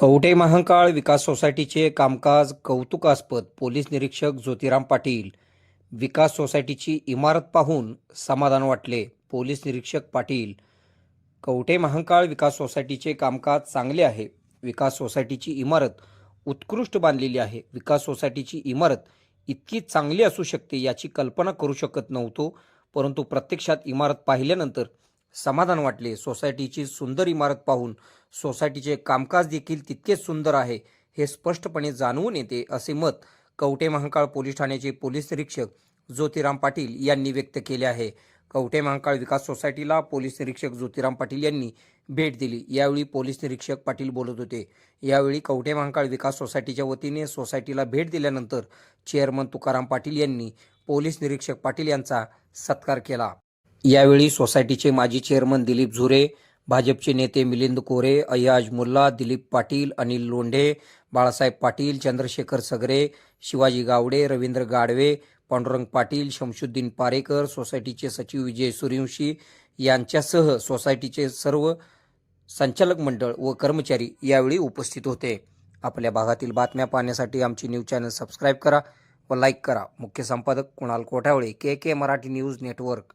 कवठे महांकाळ विकास सोसायटीचे कामकाज कौतुकास्पद पोलीस निरीक्षक ज्योतिराम पाटील. विकास सोसायटीची इमारत पाहून समाधान वाटले पोलीस निरीक्षक पाटील. कवठे महांकाळ विकास सोसायटीचे कामकाज चांगले आहे. विकास सोसायटीची इमारत उत्कृष्ट बांधलेली आहे. विकास सोसायटीची इमारत इतकी चांगली असू शकते याची कल्पना करू शकत नव्हतो परंतु प्रत्यक्षात इमारत पाहिल्यानंतर समाधान वाटले. सोसायटीची सुंदर इमारत पाहून सोसायटीचे कामकाज देखील तितकेच सुंदर आहे हे स्पष्टपणे जाणवून येते असे मत कवटे महाकाळ पोलीस ठाण्याचे पोलीस निरीक्षक ज्योतिराम पाटील यांनी व्यक्त केले आहे. कवटे महाकाळ विकास सोसायटीला पोलीस निरीक्षक ज्योतिराम पाटील यांनी भेट दिली. यावेळी पोलीस निरीक्षक पाटील बोलत होते. यावेळी कवटे महाकाळ विकास सोसायटीच्या वतीने सोसायटीला भेट दिल्यानंतर चेअरमन तुकाराम पाटील यांनी पोलीस निरीक्षक पाटील यांचा सत्कार केला. यावेळी सोसायटीचे माजी चेअरमन दिलीप झुरे भाजपचे नेते मिलिंद कोरे अय्याज मुल्ला दिलीप पाटील अनिल लोंढे बाळासाहेब पाटील चंद्रशेखर सगरे शिवाजी गावडे रवींद्र गाडवे पांडुरंग पाटील शमशुद्दीन पारेकर सोसायटीचे सचिव विजय सूर्यवंशी यांच्यासह सोसायटीचे सर्व संचालक मंडळ व कर्मचारी यावेळी उपस्थित होते. आपल्या भागातील बातम्या पाहण्यासाठी आमची न्यूज चॅनल सबस्क्राईब करा व लाईक करा. मुख्य संपादक Kunal Kothawale K K Marathi news network.